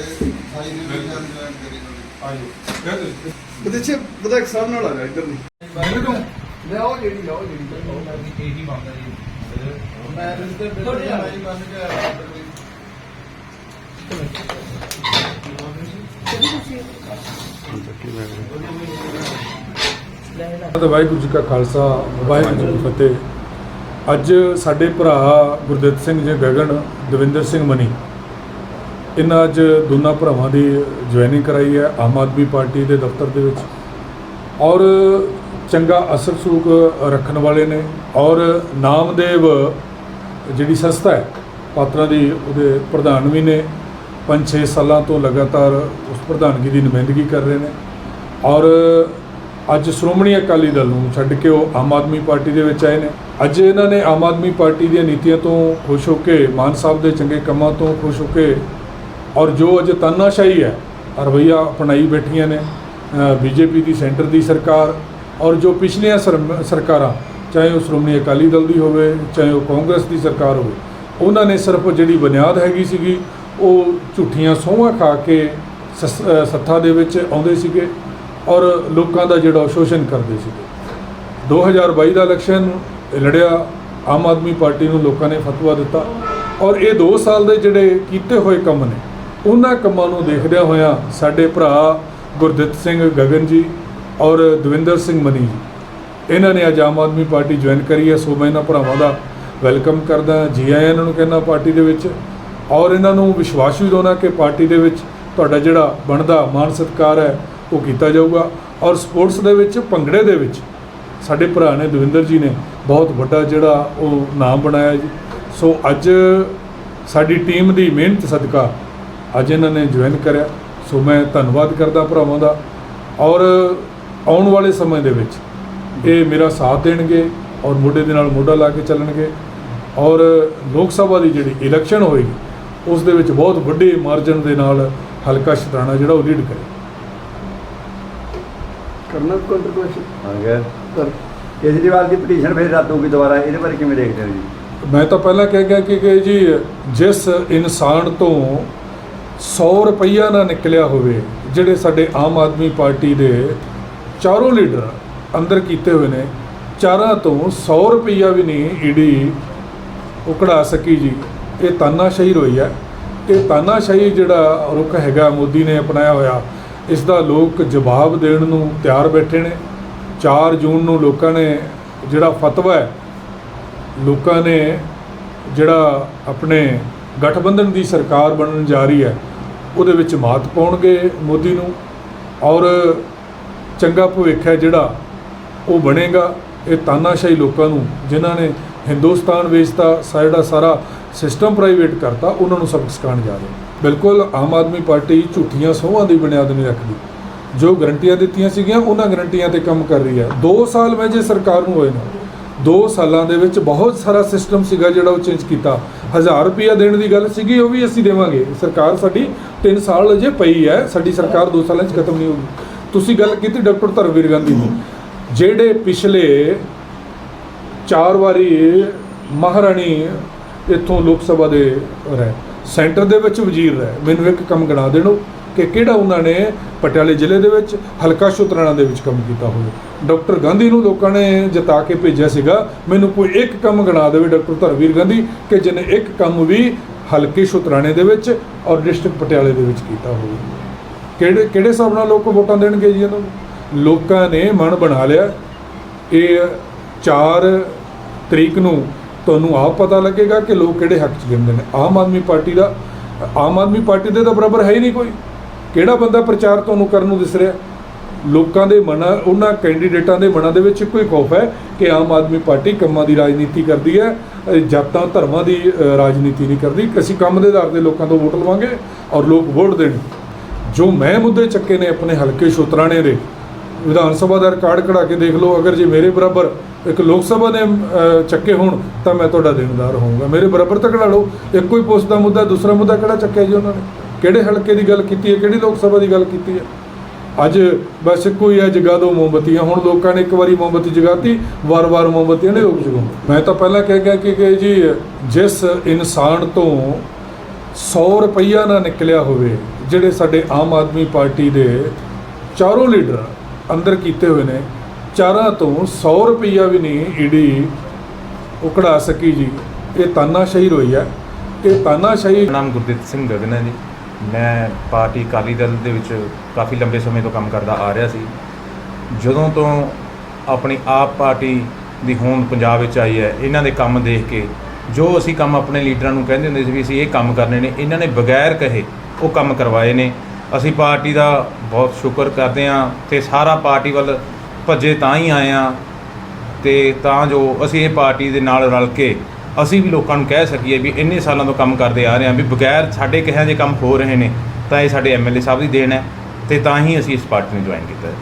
ਸਾਈ ਦੇ ਵਿੱਚ ਜੁਆਇਨ ਕਰੀ ਹੋਣੀ ਉਹਦੇ ਚ ਉਹਦਾ ਇੱਕ ਸਾਹਬ ਨਾਲ ਆ ਜਾ ਇੱਧਰ ਨਹੀਂ ਮੈਨੂੰ ਤੋਂ ਲੈ ਆਓ ਜਿਹੜੀ ਲਿਆਓ ਜਿਹੜੀ ਇਹੀ ਬੰਦਾ ਜੀ। ਮੈਂ ਰਿਸ਼ਤੇ ਬਿਲਕੁਲ ਨਹੀਂ ਬਣ ਗਿਆ ਤਾਂ ਵਾਹਿਗੁਰੂ ਜੀ ਕਾ ਖਾਲਸਾ ਵਾਹਿਗੁਰੂ ਜੀ ਕੀ ਫਤਿਹ। ਅੱਜ ਸਾਡੇ ਭਰਾ ਗੁਰਦਿੱਤ ਸਿੰਘ ਜੀ ਗਗਨ ਦਵਿੰਦਰ ਸਿੰਘ ਮਨੀ ਇਹਨਾਂ ਅੱਜ ਦੋਨਾਂ ਭਰਾਵਾਂ ਦੀ ਜੁਆਇਨਿੰਗ ਕਰਾਈ ਹੈ, ਆਮ ਆਦਮੀ ਪਾਰਟੀ ਦੇ ਦਫ਼ਤਰ ਦੇ ਵਿੱਚ। ਔਰ ਚੰਗਾ ਅਸਰ ਸਲੂਕ ਰੱਖਣ ਵਾਲੇ ਨੇ ਔਰ ਨਾਮਦੇਵ ਜਿਹੜੀ ਸੰਸਥਾ ਹੈ, ਪਾਤਰਾਂ ਦੀ ਉਹਦੇ ਪ੍ਰਧਾਨ ਵੀ ਨੇ। 5-6 ਸਾਲਾਂ ਤੋਂ ਲਗਾਤਾਰ ਉਸ ਪ੍ਰਧਾਨਗੀ ਦੀ ਨੁਮਾਇੰਦਗੀ ਕਰ ਰਹੇ ਨੇ। ਔਰ ਅੱਜ ਸ਼੍ਰੋਮਣੀ ਅਕਾਲੀ ਦਲ ਨੂੰ ਛੱਡ ਕੇ ਉਹ ਆਮ ਆਦਮੀ ਪਾਰਟੀ ਦੇ ਵਿੱਚ ਆਏ ਨੇ। ਅੱਜ ਇਹਨਾਂ ਨੇ ਆਮ ਆਦਮੀ ਪਾਰਟੀ ਦੀਆਂ ਨੀਤੀਆਂ ਤੋਂ ਖੁਸ਼ ਹੋ ਕੇ, ਮਾਨ ਸਾਹਿਬ ਦੇ ਚੰਗੇ ਕੰਮਾਂ ਤੋਂ ਖੁਸ਼ ਹੋ ਕੇ ਔਰ ਜੋ ਅੱਜ ਤਾਨਾਸ਼ਾਹੀ ਹੈ ਰਵਈਆ ਅਪਣਾਈ ਬੈਠੀਆਂ ਨੇ ਬੀਜੇਪੀ ਦੀ ਸੈਂਟਰ ਦੀ ਸਰਕਾਰ ਔਰ ਜੋ ਪਿਛਲੀਆਂ ਸਰਮ- ਸਰਕਾਰਾਂ ਚਾਹੇ ਉਹ ਸ਼੍ਰੋਮਣੀ ਅਕਾਲੀ ਦਲ ਦੀ ਹੋਵੇ ਚਾਹੇ ਉਹ ਕਾਂਗਰਸ ਦੀ ਸਰਕਾਰ ਹੋਵੇ ਉਹਨਾਂ ਨੇ ਸਿਰਫ ਜਿਹੜੀ ਬੁਨਿਆਦ ਹੈਗੀ ਸੀਗੀ ਉਹ ਝੂਠੀਆਂ ਸੋਹਾਂ ਖਾ ਕੇ ਸਸ- ਅ, ਦੇ ਵਿੱਚ ਆਉਂਦੇ ਸੀਗੇ ਔਰ ਲੋਕਾਂ ਦਾ ਜਿਹੜਾ ਸ਼ੋਸ਼ਣ ਕਰਦੇ ਸੀਗੇ। 2022 ਦਾ ਇਲੈਕਸ਼ਨ ਲੜਿਆ ਆਮ ਆਦਮੀ ਪਾਰਟੀ ਨੂੰ ਲੋਕਾਂ ਨੇ ਫਤਵਾ ਦਿੱਤਾ ਔਰ ਇਹ 2 ਸਾਲ ਦੇ ਜਿਹੜੇ ਕੀਤੇ ਹੋਏ ਕੰਮ ਨੇ ਉਹਨਾਂ ਕੰਮਾਂ ਨੂੰ ਦੇਖਦਿਆਂ ਹੋਇਆਂ ਸਾਡੇ ਭਰਾ ਗੁਰਦਿੱਤ ਸਿੰਘ ਗਗਨ ਜੀ ਔਰ ਦਵਿੰਦਰ ਸਿੰਘ ਮਨੀ ਜੀ, ਇਹਨਾਂ ਨੇ ਅੱਜ ਆਮ ਆਦਮੀ ਪਾਰਟੀ ਜੁਆਇਨ ਕਰੀ ਹੈ। ਸੋ ਮੈਂ ਇਹਨਾਂ ਭਰਾਵਾਂ ਦਾ ਵੈਲਕਮ ਕਰਦਾ ਜੀ ਆਇਆਂ ਇਹਨਾਂ ਨੂੰ ਕਹਿੰਦਾ ਪਾਰਟੀ ਦੇ ਵਿੱਚ ਔਰ ਇਹਨਾਂ ਨੂੰ ਵਿਸ਼ਵਾਸ ਵੀ ਦਿਵਾਉਣਾ ਕਿ ਪਾਰਟੀ ਦੇ ਵਿੱਚ ਤੁਹਾਡਾ ਜਿਹੜਾ ਬਣਦਾ ਮਾਨ ਸਤਿਕਾਰ ਹੈ, ਉਹ ਕੀਤਾ ਜਾਊਗਾ। ਔਰ ਸਪੋਰਟਸ ਦੇ ਵਿੱਚ, ਭੰਗੜੇ ਦੇ ਵਿੱਚ ਸਾਡੇ ਭਰਾ ਨੇ ਦਵਿੰਦਰ ਜੀ ਨੇ ਬਹੁਤ ਵੱਡਾ ਜਿਹੜਾ ਉਹ ਨਾਮ ਬਣਾਇਆ ਜੀ। ਸੋ ਅੱਜ ਸਾਡੀ ਟੀਮ ਦੀ ਮਿਹਨਤ ਸਦਕਾ ਅੱਜ ਇਹਨਾਂ ਨੇ ਜੁਆਇਨ ਕਰਿਆ। ਸੋ ਮੈਂ ਧੰਨਵਾਦ ਕਰਦਾ ਭਰਾਵਾਂ ਦਾ। ਔਰ ਆਉਣ ਵਾਲੇ ਸਮੇਂ ਦੇ ਵਿੱਚ ਇਹ ਮੇਰਾ ਸਾਥ ਦੇਣਗੇ ਔਰ ਮੋਢੇ ਦੇ ਨਾਲ ਮੋਢਾ ਲਾ ਕੇ ਚੱਲਣਗੇ। ਔਰ ਲੋਕ ਸਭਾ ਦੀ ਜਿਹੜੀ ਇਲੈਕਸ਼ਨ ਹੋਏਗੀ ਉਸ ਦੇ ਵਿੱਚ ਬਹੁਤ ਵੱਡੇ ਮਾਰਜਨ ਦੇ ਨਾਲ ਹਲਕਾ ਸ਼ਤਰਾਣਾ ਜਿਹੜਾ ਉਹ ਲੀਡ ਕਰੇ। ਕਰਨਾ ਹਾਂ ਕੇਜਰੀਵਾਲ ਦੀ ਪਟੀਸ਼ਨ ਫਿਰ ਰੱਦ ਹੋਊਗੀ ਦੁਬਾਰਾ ਇਹਦੇ ਬਾਰੇ ਕਿਵੇਂ ਦੇਖਦੇ ਹੋ ਜੀ? ਮੈਂ ਤਾਂ ਪਹਿਲਾਂ ਕਹਿ ਗਿਆ ਕਿ ਜੀ ਜਿਸ ਇਨਸਾਨ ਤੋਂ 100 ਰੁਪਈਆ ਨਾ ਨਿਕਲਿਆ ਹੋਵੇ, ਜਿਹੜੇ ਸਾਡੇ ਆਮ ਆਦਮੀ ਪਾਰਟੀ ਦੇ ਚਾਰੋਂ ਲੀਡਰ ਅੰਦਰ ਕੀਤੇ ਹੋਏ ਨੇ, ਚਾਰਾਂ ਤੋਂ 100 ਰੁਪਈਆ ਵੀ ਨਹੀਂ ਈਡੀ ਉਹ ਕਢਾ ਸਕੀ ਜੀ। ਇਹ ਤਾਨਾਸ਼ਾਹੀ ਰੋਈ ਹੈ। ਇਹ ਤਾਨਾਸ਼ਾਹੀ ਜਿਹੜਾ ਰੁਖ ਹੈਗਾ, ਮੋਦੀ ਨੇ ਅਪਣਾਇਆ ਹੋਇਆ ਇਸ ਦਾ ਲੋਕ ਜਵਾਬ ਦੇਣ ਨੂੰ ਤਿਆਰ ਬੈਠੇ ਨੇ। 4 ਜੂਨ ਨੂੰ ਲੋਕਾਂ ਨੇ ਜਿਹੜਾ ਫਤਵਾ ਹੈ, ਲੋਕਾਂ ਨੇ ਜਿਹੜਾ ਆਪਣੇ ਗਠਬੰਧਨ ਦੀ ਸਰਕਾਰ ਬਣਨ ਜਾ ਰਹੀ ਹੈ, ਉਹਦੇ ਵਿੱਚ ਮਾਤ ਪਾਉਣਗੇ ਮੋਦੀ ਨੂੰ ਔਰ ਚੰਗਾ ਭਵਿੱਖ ਹੈ ਜਿਹੜਾ ਉਹ ਬਣੇਗਾ। ਇਹ ਤਾਨਾਸ਼ਾਹੀ ਲੋਕਾਂ ਨੂੰ, ਜਿਨ੍ਹਾਂ ਨੇ ਹਿੰਦੁਸਤਾਨ ਵੇਚਤਾ, ਸਾਡਾ ਸਾਰਾ ਸਿਸਟਮ ਪ੍ਰਾਈਵੇਟ ਕਰਤਾ, ਉਹਨਾਂ ਨੂੰ ਸਬਕ ਸਿਖਾਉਣ ਜਾ ਰਹੇ ਬਿਲਕੁਲ ਆਮ ਆਦਮੀ ਪਾਰਟੀ ਝੂਠੀਆਂ ਸੋਹਾਂ ਦੀ ਬੁਨਿਆਦ ਨਹੀਂ ਰੱਖਦੀ ਜੋ ਗਰੰਟੀਆਂ ਦਿੱਤੀਆਂ ਸੀਗੀਆਂ, ਉਹਨਾਂ ਗਰੰਟੀਆਂ ਤੇ ਕੰਮ ਕਰ ਰਹੀ ਹੈ। 2 ਸਾਲ ਮੈਂ ਜੇ ਸਰਕਾਰ ਨੂੰ ਹੋਏ ਨੇ 2 ਸਾਲਾਂ ਦੇ ਵਿੱਚ ਬਹੁਤ ਸਾਰਾ ਸਿਸਟਮ ਸੀਗਾ ਜਿਹੜਾ ਉਹ ਚੇਂਜ ਕੀਤਾ। 1000 ਰੁਪਇਆ ਦੇਣ ਦੀ ਗੱਲ ਸੀਗੀ, ਉਹ ਵੀ ਅਸੀਂ ਦੇਵਾਂਗੇ। ਸਰਕਾਰ ਸਾਡੀ 3 ਸਾਲ ਅਜੇ ਪਈ ਹੈ, ਸਾਡੀ ਸਰਕਾਰ 2 ਸਾਲਾਂ 'ਚ ਖਤਮ ਨਹੀਂ ਹੋਊਗੀ। ਤੁਸੀਂ ਗੱਲ ਕੀਤੀ ਡਾਕਟਰ ਧਰਮਵੀਰ ਗਾਂਧੀ ਦੀ। ਜਿਹੜੇ ਪਿਛਲੇ ਚਾਰ ਵਾਰੀ ਮਹਾਰਾਣੀ ਇੱਥੋਂ ਲੋਕ ਸਭਾ ਦੇ ਰਹੇ, ਸੈਂਟਰ ਦੇ ਵਿੱਚ ਵਜ਼ੀਰ ਰਹੇ, ਮੈਨੂੰ ਇੱਕ ਕੰਮ ਗਣਾ ਦੇਣੋ। ਕਿ ਕਿਹੜਾ ਉਹਨਾਂ ਨੇ ਪਟਿਆਲੇ ਜ਼ਿਲ੍ਹੇ ਦੇ ਵਿੱਚ ਹਲਕਾ ਸ਼ੁਤਰਾਣਾ ਦੇ ਵਿੱਚ ਕੰਮ ਕੀਤਾ ਹੋਵੇ ਡਾਕਟਰ ਗਾਂਧੀ ਨੂੰ ਲੋਕਾਂ ਨੇ ਜਿਤਾ ਕੇ ਭੇਜਿਆ ਸੀਗਾ। ਮੈਨੂੰ ਕੋਈ ਇੱਕ ਕੰਮ ਗਣਾ ਦੇਵੇ ਡਾਕਟਰ ਧਰਮਵੀਰ ਗਾਂਧੀ, ਕਿ ਜਿਹਨੇ ਇੱਕ ਕੰਮ ਵੀ ਹਲਕੇ ਸ਼ੁਤਰਾਣੇ ਦੇ ਵਿੱਚ ਔਰ ਡਿਸਟ੍ਰਿਕਟ ਪਟਿਆਲੇ ਦੇ ਵਿੱਚ ਕੀਤਾ ਹੋਵੇ। ਕਿਹੜੇ ਕਿਹੜੇ ਹਿਸਾਬ ਨਾਲ ਲੋਕ ਵੋਟਾਂ ਦੇਣਗੇ ਜੀ ਇਹਨਾਂ ਨੂੰ? ਲੋਕਾਂ ਨੇ ਮਨ ਬਣਾ ਲਿਆ। ਇਹ 4 ਤਰੀਕ ਨੂੰ ਤੁਹਾਨੂੰ ਆਪ ਪਤਾ ਲੱਗੇਗਾ ਕਿ ਲੋਕ ਕਿਹੜੇ ਹੱਕ 'ਚ ਗਿਣਦੇ ਨੇ। ਆਮ ਆਦਮੀ ਪਾਰਟੀ ਦਾ, ਆਮ ਆਦਮੀ ਪਾਰਟੀ ਦੇ ਤਾਂ ਬਰਾਬਰ ਹੈ ਹੀ ਨਹੀਂ ਕੋਈ। ਕਿਹੜਾ ਬੰਦਾ ਪ੍ਰਚਾਰ ਤੁਹਾਨੂੰ ਕਰਨ ਨੂੰ ਦਿਸ ਰਿਹਾ? ਲੋਕਾਂ ਦੇ ਮਨਾਂ, ਉਹਨਾਂ ਕੈਂਡੀਡੇਟਾਂ ਦੇ ਮਨਾਂ ਦੇ ਵਿੱਚ ਇੱਕੋ ਹੀ ਖੌਫ ਹੈ ਕਿ ਆਮ ਆਦਮੀ ਪਾਰਟੀ ਕੰਮਾਂ ਦੀ ਰਾਜਨੀਤੀ ਕਰਦੀ ਹੈ ਜਾਤਾਂ, ਧਰਮਾਂ ਦੀ ਰਾਜਨੀਤੀ ਨਹੀਂ ਕਰਦੀ। ਅਸੀਂ ਕੰਮ ਦੇ ਆਧਾਰ ਤੇ ਲੋਕਾਂ ਤੋਂ ਵੋਟ ਲਵਾਂਗੇ ਔਰ ਲੋਕ ਵੋਟ ਦੇਣ। ਜੋ ਮੈਂ ਮੁੱਦੇ ਚੱਕੇ ਨੇ ਆਪਣੇ ਹਲਕੇ ਸ਼ੋਤਰਾਣੇ ਦੇ, ਵਿਧਾਨ ਸਭਾ ਦਾ ਰਿਕਾਰਡ ਕਢਾ ਕੇ ਦੇਖ ਲਓ, ਅਗਰ ਜੇ ਮੇਰੇ ਬਰਾਬਰ ਇੱਕ ਲੋਕ ਸਭਾ ਦੇ ਚੱਕੇ ਹੋਣ, ਤਾਂ ਮੈਂ ਤੁਹਾਡਾ ਦੇਣਦਾਰ ਹੋਊਂਗਾ। ਮੇਰੇ ਬਰਾਬਰ ਤਾਂ ਕਢਾ ਲਓ, ਇੱਕੋ ਹੀ ਪੋਸਟ ਦਾ ਮੁੱਦਾ, ਦੂਸਰਾ ਮੁੱਦਾ ਕਿਹੜਾ ਚੱਕਿਆ ਜੀ ਉਹਨਾਂ ਨੇ? ਕਿਹੜੇ ਹਲਕੇ ਦੀ ਗੱਲ ਕੀਤੀ ਹੈ, ਕਿਹੜੀ ਲੋਕ ਸਭਾ ਦੀ ਗੱਲ ਕੀਤੀ ਹੈ? ਅੱਜ ਬਸ ਇੱਕੋ ਹੀ ਹੈ, ਜਗਾ ਦੋ ਮੋਮਬਤੀਆਂ। ਹੁਣ ਲੋਕਾਂ ਨੇ ਇੱਕ ਵਾਰੀ ਮੋਮਬਤੀ ਜਗਾਤੀ, ਵਾਰ-ਵਾਰ ਮੋਮਬਤੀਆਂ ਨੇ ਲੋਕ ਜਗਾਉਣ। ਮੈਂ ਤਾਂ ਪਹਿਲਾਂ ਕਹਿ ਗਿਆ ਕਿ ਕਿ ਜੀ, ਜਿਸ ਇਨਸਾਨ ਤੋਂ 100 ਰੁਪਈਆ ਨਾ ਨਿਕਲਿਆ ਹੋਵੇ, ਜਿਹੜੇ ਸਾਡੇ ਆਮ ਆਦਮੀ ਪਾਰਟੀ ਦੇ ਚਾਰੋਂ ਲੀਡਰ ਅੰਦਰ ਕੀਤੇ ਹੋਏ ਨੇ, ਚਾਰਾਂ ਤੋਂ 100 ਰੁਪਈਆ ਵੀ ਨਹੀਂ ਈਡੀ ਉਹ ਕਢਾ ਸਕੀ ਜੀ। ਇਹ ਤਾਨਾਸ਼ਾਹੀ ਹੋਈ ਹੈ। ਇਹ ਤਾਨਾਸ਼ਾਹੀ ਨਾਮ ਗੁਰਦੀਪ ਸਿੰਘ ਗਗਨ ਹੈ ਜੀ। ਮੈਂ ਪਾਰਟੀ ਅਕਾਲੀ ਦਲ ਦੇ ਵਿੱਚ ਕਾਫੀ ਲੰਬੇ ਸਮੇਂ ਤੋਂ ਕੰਮ ਕਰਦਾ ਆ ਰਿਹਾ ਸੀ। ਜਦੋਂ ਤੋਂ ਆਪਣੀ ਆਪ ਪਾਰਟੀ ਦੀ ਹੋਂਦ ਪੰਜਾਬ ਵਿੱਚ ਆਈ ਹੈ, ਇਹਨਾਂ ਦੇ ਕੰਮ ਦੇਖ ਕੇ, ਜੋ ਅਸੀਂ ਕੰਮ ਆਪਣੇ ਲੀਡਰਾਂ ਨੂੰ ਕਹਿੰਦੇ ਹੁੰਦੇ ਸੀ ਵੀ ਅਸੀਂ ਇਹ ਕੰਮ ਕਰਨੇ ਨੇ, ਇਹਨਾਂ ਨੇ ਬਗੈਰ ਕਹੇ ਉਹ ਕੰਮ ਕਰਵਾਏ ਨੇ। ਅਸੀਂ ਪਾਰਟੀ ਦਾ ਬਹੁਤ ਸ਼ੁਕਰ ਕਰਦੇ ਹਾਂ ਤੇ ਸਾਰਾ ਪਾਰਟੀ ਵੱਲ ਭੱਜੇ ਤਾਂ ਹੀ ਆਏ ਹਾਂ ਤੇ ਤਾਂ ਜੋ ਅਸੀਂ ਇਹ ਪਾਰਟੀ ਦੇ ਨਾਲ ਰਲ ਕੇ ਅਸੀਂ ਵੀ ਲੋਕਾਂ ਨੂੰ ਕਹਿ ਸਕੀਏ ਵੀ ਇੰਨੇ ਸਾਲਾਂ ਤੋਂ ਕੰਮ ਕਰਦੇ ਆ ਰਹੇ ਹਾਂ, ਵੀ ਬਗੈਰ ਸਾਡੇ ਕਿਹਾ ਜੇ ਕੰਮ ਹੋ ਰਹੇ ਨੇ, ਤਾਂ ਇਹ ਸਾਡੇ ਐਮਐਲਏ ਸਾਹਿਬ ਦੀ ਦੇਣ ਹੈ ਤੇ ਤਾਂ ਹੀ ਅਸੀਂ ਇਸ ਪਾਰਟੀ ਨੂੰ ਜੁਆਇਨ ਕੀਤਾ ਹੈ।